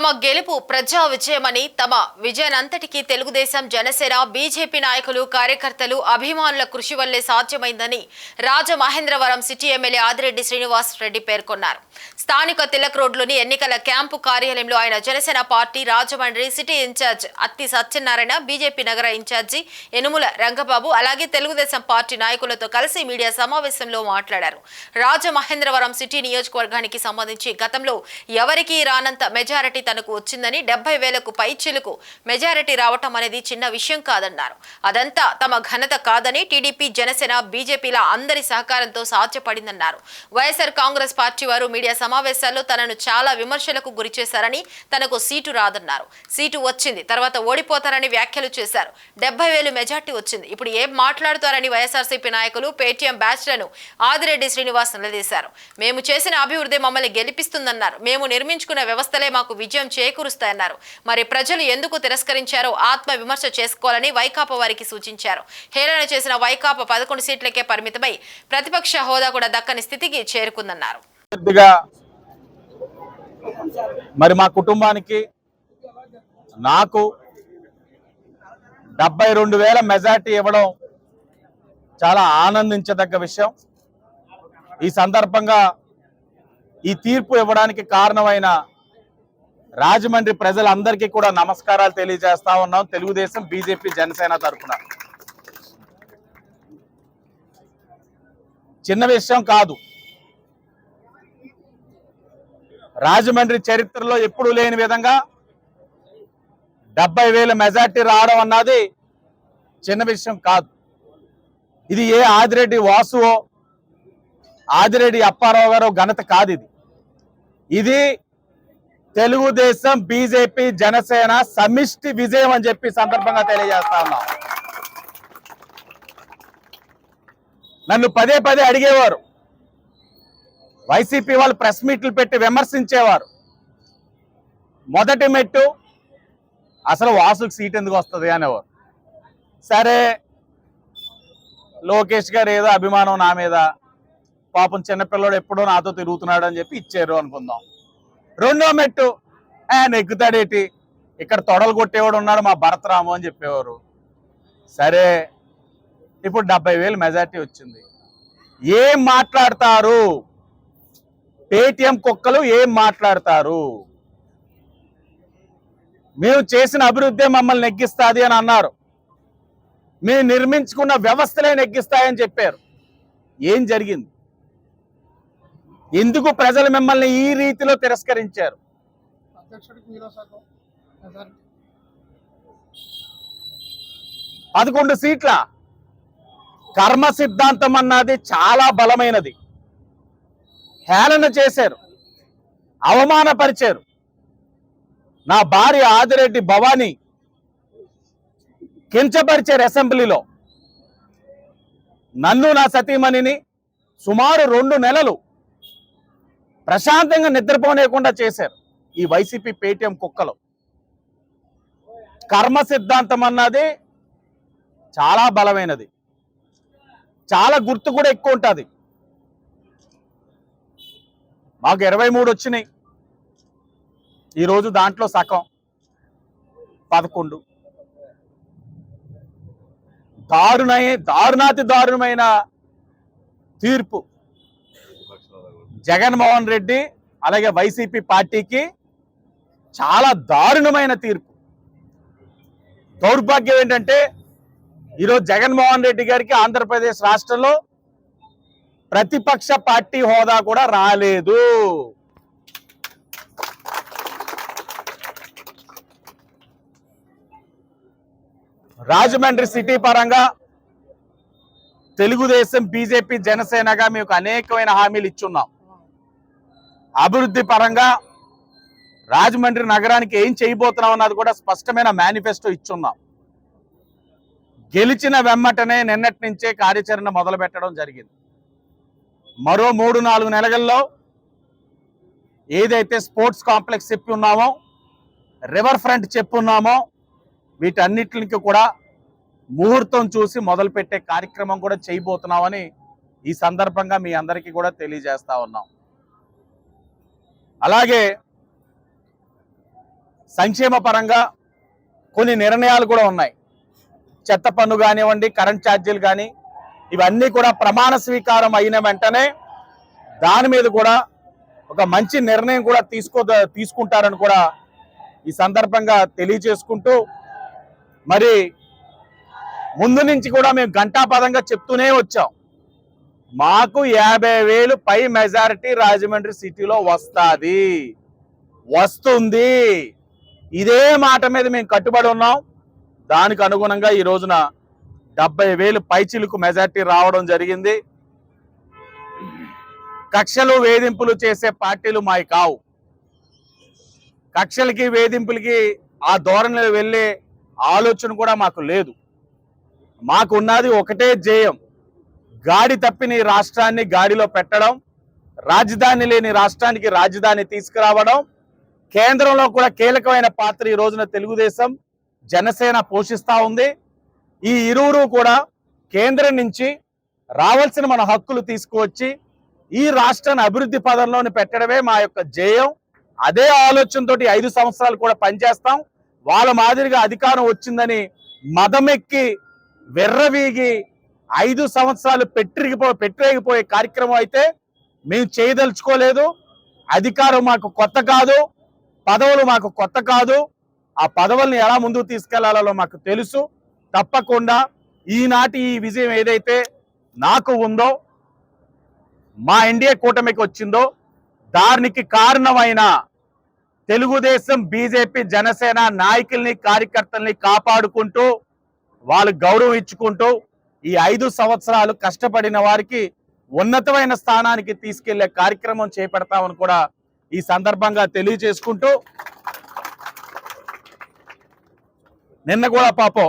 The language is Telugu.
తమ గెలుపు ప్రజా విజయమని తమ విజయనంతటికీ తెలుగుదేశం జనసేన బీజేపీ నాయకులు కార్యకర్తలు అభిమానుల కృషి వల్లే సాధ్యమైందని రాజమహేంద్రవరం సిటీ ఎమ్మెల్యే ఆదిరెడ్డి శ్రీనివాస్ రెడ్డి పేర్కొన్నారు. స్థానిక తిలక్ రోడ్లోని ఎన్నికల క్యాంపు కార్యాలయంలో ఆయన Janasena party Rajahmundry city incharge Atti Satyanarayana BJP నగర ఇన్ఛార్జి యనుముల రంగబాబు అలాగే తెలుగుదేశం పార్టీ నాయకులతో కలిసి మీడియా సమావేశంలో మాట్లాడారు. రాజమహేంద్రవరం సిటీ నియోజకవర్గానికి సంబంధించి గతంలో ఎవరికీ రానంత మెజారిటీ తనకు వచ్చిందని డెబ్బై వేలకు పైచిలుకు మెజారిటీ రావటం అనేది చిన్న విషయం కాదన్నారు. అదంతా తమ ఘనత కాదని టీడీపీ జనసేన బీజేపీల అందరి సహకారంతో సాధ్యపడిందన్నారు. వైఎస్ఆర్ కాంగ్రెస్ పార్టీ వారు మీడియా సమావేశాల్లో తనను చాలా విమర్శలకు గురి చేశారని తనకు సీటు రాదన్నారు. సీటు వచ్చింది తర్వాత ఓడిపోతారని వ్యాఖ్యలు చేశారు. డెబ్బై వేలు మెజార్టీ వచ్చింది. ఇప్పుడు ఏం మాట్లాడుతారని వైఎస్ఆర్సీపీ నాయకులు పేటీఎం బ్యాచ్లను ఆదిరెడ్డి శ్రీనివాస్ నిలదీశారు. మేము చేసిన అభివృద్ధి మమ్మల్ని గెలిపిస్తుందన్నారు. మేము నిర్మించుకున్న వ్యవస్థలే మాకు విజయం చేకూరుస్తాయన్నారు. మరి ప్రజలు ఎందుకు తిరస్కరించారో ఆత్మ విమర్శ చేసుకోవాలని వైకాపా వారికి సూచించారు. హేళన చేసిన వైకాపా పదకొండు సీట్లకే పరిమితమై ప్రతిపక్ష హోదా కూడా దక్కని స్థితికి చేరుకుందన్నారు. మరి మా కుటుంబానికి నాకు డెబ్బై రెండు వేల మెజార్టీ ఇవ్వడం చాలా ఆనందించదగ్గ విషయం. ఈ సందర్భంగా ఈ తీర్పు ఇవ్వడానికి కారణమైన రాజమండ్రి ప్రజలందరికీ కూడా నమస్కారాలు తెలియజేస్తా ఉన్నాం. తెలుగుదేశం బీజేపీ జనసేన తరఫున. చిన్న విషయం కాదు. రాజమండ్రి చరిత్రలో ఎప్పుడూ లేని విధంగా డెబ్బై వేల మెజార్టీ రావడం అన్నది చిన్న విషయం కాదు. ఇది ఏ ఆదిరెడ్డి వాసువో ఆదిరెడ్డి అప్పారావు గారో ఘనత కాదు ఇది. ఇది తెలుగుదేశం బీజేపీ జనసేన సమిష్టి విజయం అని చెప్పి సందర్భంగా తెలియజేస్తా ఉన్నాం. నన్ను పదే పదే అడిగేవారు. వైసీపీ వాళ్ళు ప్రెస్ మీట్లు పెట్టి విమర్శించేవారు. మొదటి మెట్టు అసలు వాసుకు సీట్ ఎందుకు వస్తుంది అనేవారు. సరే లోకేష్ గారు ఏదో అభిమానం నా మీద పాపం చిన్నపిల్లడు ఎప్పుడో నాతో తిరుగుతున్నాడు అని చెప్పి ఇచ్చారు అనుకుందాం. రెండో మెట్టు. ఆయన ఎక్కుతాడేటి ఇక్కడ తొడలు కొట్టేవాడు ఉన్నాడు మా భరతరాము అని చెప్పేవారు. సరే ఇప్పుడు డెబ్బై వేలు మెజార్టీ వచ్చింది. ఏం మాట్లాడతారు? పేటిఎం కుక్కలు ఏం మాట్లాడతారు? మేము చేసిన అభివృద్ధి మమ్మల్ని నెగ్గిస్తుంది అని అన్నారు. మేము నిర్మించుకున్న వ్యవస్థలే నెగ్గిస్తాయని చెప్పారు. ఏం జరిగింది? ఎందుకు ప్రజలు మిమ్మల్ని ఈ రీతిలో తిరస్కరించారు? పదకొండు సీట్ల కర్మ సిద్ధాంతం అన్నది చాలా బలమైనది. హేళన చేశారు. అవమానపరిచారు. నా భార్య ఆదిరెడ్డి భవానీ కించపరిచారు అసెంబ్లీలో. నన్ను నా సతీమణిని సుమారు రెండు నెలలు ప్రశాంతంగా నిద్రపోనేయకుండా చేశారు. ఈ వైసీపీ పేటీఎం కుక్కలు. కర్మ సిద్ధాంతం అన్నది చాలా బలమైనది. చాలా గుర్తు కూడా ఎక్కువ ఉంటుంది. మాకు ఇరవై మూడు వచ్చినాయి. ఈరోజు దాంట్లో సగం. పదకొండు. దారుణ దారుణాతి దారుణమైన తీర్పు. జగన్మోహన్ రెడ్డి అలాగే వైసీపీ పార్టీకి చాలా దారుణమైన తీర్పు. దౌర్భాగ్యం ఏంటంటే ఈరోజు జగన్మోహన్ రెడ్డి గారికి ఆంధ్రప్రదేశ్ రాష్ట్రంలో ప్రతిపక్ష పార్టీ హోదా కూడా రాలేదు. రాజమండ్రి సిటీ పరంగా తెలుగుదేశం బీజేపీ జనసేనగా మీకు అనేకమైన హామీలు ఇచ్చున్నాం. అభివృద్ధి పరంగా రాజమండ్రి నగరానికి ఏం చేయబోతున్నాం అన్నది కూడా స్పష్టమైన మేనిఫెస్టో ఇచ్చున్నాం. గెలిచిన వెమ్మటనే నిన్నటి నుంచే కార్యాచరణ మొదలు పెట్టడం జరిగింది. మరో మూడు నాలుగు నెలల్లో ఏదైతే స్పోర్ట్స్ కాంప్లెక్స్ చెప్పి ఉన్నామో రివర్ ఫ్రంట్ చెప్పున్నామో వీటన్నిటికి కూడా ముహూర్తం చూసి మొదలుపెట్టే కార్యక్రమం కూడా చేయబోతున్నామని ఈ సందర్భంగా మీ అందరికీ కూడా తెలియజేస్తా ఉన్నాం. అలాగే సంక్షేమ పరంగా కొన్ని నిర్ణయాలు కూడా ఉన్నాయి. చెత్త పన్ను కానివ్వండి కరెంట్ ఛార్జీలు కానీ ఇవన్నీ కూడా ప్రమాణ స్వీకారం అయిన వెంటనే దాని మీద కూడా ఒక మంచి నిర్ణయం కూడా తీసుకో తీసుకుంటారని కూడా ఈ సందర్భంగా తెలియజేసుకుంటూ మరి ముందు నుంచి కూడా మేము ఘంటాపదంగా చెప్తూనే వచ్చాం. మాకు యాభై వేలు పై మెజారిటీ రాజమండ్రి సిటీలో వస్తుంది. వస్తుంది. ఇదే మాట మీద మేము కట్టుబడి ఉన్నాం. దానికి అనుగుణంగా ఈ రోజున డెబ్బై వేలు పైచిలుకు మెజార్టీ రావడం జరిగింది. కక్షలు వేధింపులు చేసే పార్టీలు మావి కావు. కక్షలకి వేధింపులకి ఆ ధోరణిలో వెళ్ళే ఆలోచన కూడా మాకు లేదు. మాకు ఉన్నది ఒకటే జయం గాడి తప్పిన ఈ రాష్ట్రాన్ని గాడిలో పెట్టడం రాజధాని లేని రాష్ట్రానికి రాజధాని తీసుకురావడం కేంద్రంలో కూడా కీలకమైన పాత్ర ఈ రోజున తెలుగుదేశం జనసేన పోషిస్తూ ఉంది. ఈ ఇరువురు కూడా కేంద్రం నుంచి రావాల్సిన మన హక్కులు తీసుకువచ్చి ఈ రాష్ట్రాన్ని అభివృద్ధి పదంలోని పెట్టడమే మా యొక్క జయం అదే ఆలోచనతో ఐదు సంవత్సరాలు కూడా పనిచేస్తాం. వాళ్ళ మాదిరిగా అధికారం వచ్చిందని మదమెక్కి వెర్రవీగి ఐదు సంవత్సరాలు పెట్టిరిగిపో పెట్టిరేగిపోయే కార్యక్రమం అయితే మేము చేయదలుచుకోలేదు. అధికారం మాకు కొత్త కాదు. పదవులు మాకు కొత్త కాదు. ఆ పదవుల్ని ఎలా ముందుకు తీసుకెళ్ళాలో మాకు తెలుసు. తప్పకుండా ఈనాటి ఈ విజయం ఏదైతే నాకు ఉందో మా ఎన్డీఏ కూటమికి వచ్చిందో దానికి కారణమైన తెలుగుదేశం బీజేపీ జనసేన నాయకుల్ని కార్యకర్తల్ని కాపాడుకుంటూ వాళ్ళు గౌరవం ఇచ్చుకుంటూ ఈ ఐదు సంవత్సరాలు కష్టపడిన వారికి ఉన్నతమైన స్థానానికి తీసుకెళ్ళే కార్యక్రమం చేపడతామని కూడా ఈ సందర్భంగా తెలియజేసుకుంటూ నిన్న కూడా పాపం